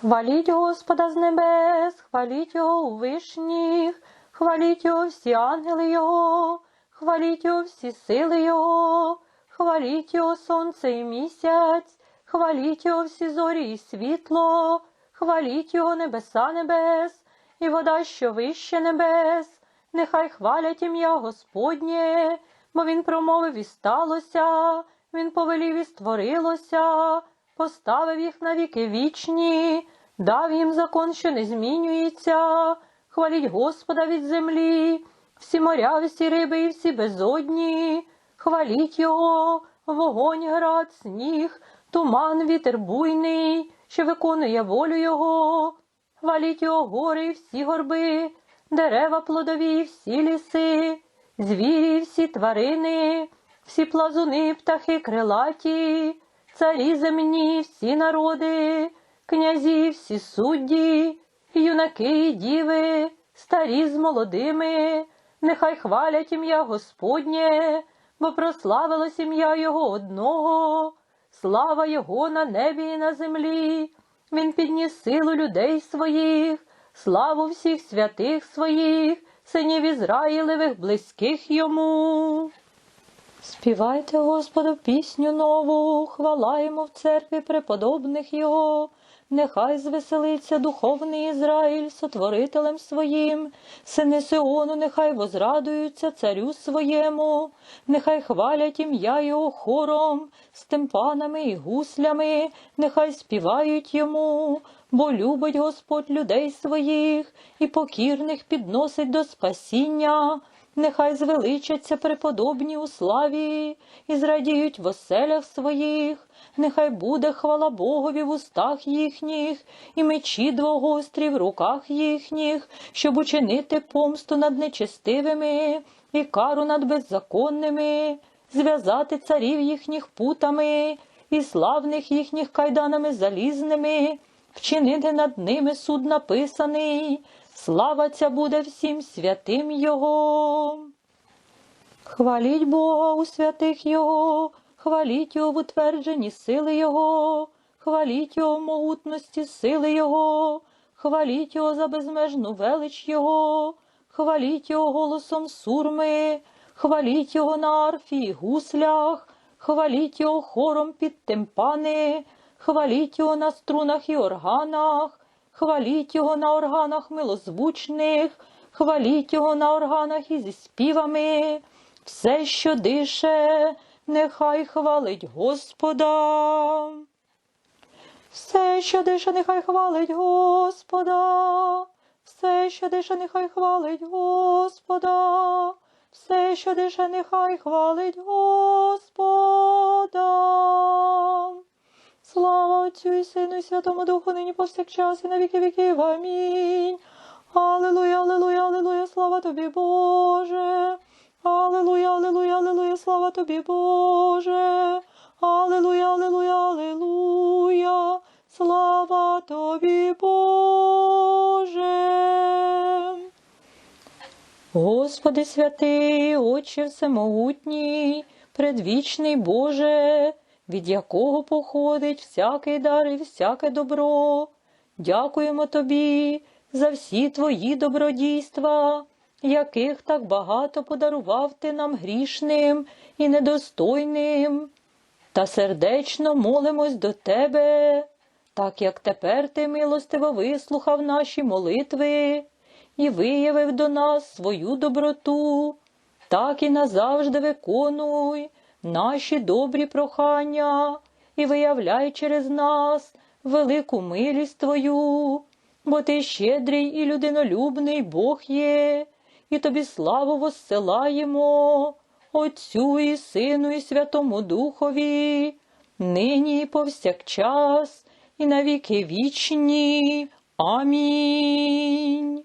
Хваліть Господа з небес, хваліть Його у вишніх, хваліть Його всі ангели Його, хваліть Його всі сили Його, хваліть Його сонце і місяць, хваліть Його всі зорі і світло, хваліть Його небеса небес, і вода, що вище небес, нехай хвалять ім'я Господнє, бо Він промовив і сталося, Він повелів і створилося, поставив їх на віки вічні, дав їм закон, що не змінюється, хваліть Господа від землі, всі моря, всі риби і всі безодні, хваліть Його, вогонь, град, сніг, туман, вітер буйний, що виконує волю Його, хваліть Його гори і всі горби, дерева плодові, і всі ліси, звірі, і всі тварини, всі плазуни, птахи крилаті, царі земні, всі народи, князі, всі судді, юнаки і діви, старі з молодими, нехай хвалять ім'я Господнє, бо прославилось ім'я Його одного, слава Його на небі і на землі. Він підніс силу людей своїх, славу всіх святих своїх, синів Ізраїлевих, близьких йому. Співайте Господу пісню нову, хвала йому в церкві преподобних Його. Нехай звеселиться духовний Ізраїль сотворителем своїм, сини Сиону, нехай возрадуються царю своєму, нехай хвалять ім'я його хором, з тимпанами і гуслями, нехай співають йому, бо любить Господь людей своїх і покірних підносить до спасіння. Нехай звеличаться преподобні у славі і зрадіють в оселях своїх, нехай буде хвала Богові в устах їхніх, і мечі двогострі в руках їхніх, щоб учинити помсту над нечестивими і кару над беззаконними, зв'язати царів їхніх путами і славних їхніх кайданами залізними, вчинити над ними суд написаний. Слава ця буде всім святим Його. Хваліть Бога у святих Його, хваліть Його в утвердженні сили Його, хваліть Його в могутності сили Його, хваліть Його за безмежну велич Його, хваліть Його голосом сурми, хваліть Його на арфі і гуслях, хваліть Його хором під тимпани, хваліть Його на струнах і органах. Хваліть його на органах милозвучних, хваліть його на органах із співами, все, що дише, нехай хвалить Господа. Все, що дише, нехай хвалить Господа, все, що дише, нехай хвалить Господа, все, що дише, нехай хвалить Господа. Отцю і Сину, і Святому Духу, нині повсякчас, і на віки віків. Амінь. Аллилуйя, аллилуйя, аллилуйя, слава тобі, Боже. Аллилуйя, аллилуйя, аллилуйя, слава тобі, Боже. Аллилуйя, аллилуйя, аллилуйя, слава тобі, Боже. Господи святий, Отче всемогутній, предвічний Боже, від якого походить всякий дар і всяке добро. Дякуємо Тобі за всі Твої добродійства, яких так багато подарував Ти нам грішним і недостойним. Та сердечно молимось до Тебе, так як тепер Ти милостиво вислухав наші молитви і виявив до нас свою доброту, так і назавжди виконуй наші добрі прохання і виявляй через нас велику милість Твою, бо Ти щедрий і людинолюбний Бог є, і тобі славу воссилаємо, Отцю і Сину, і Святому Духові, нині і повсякчас, і на віки вічні. Амінь.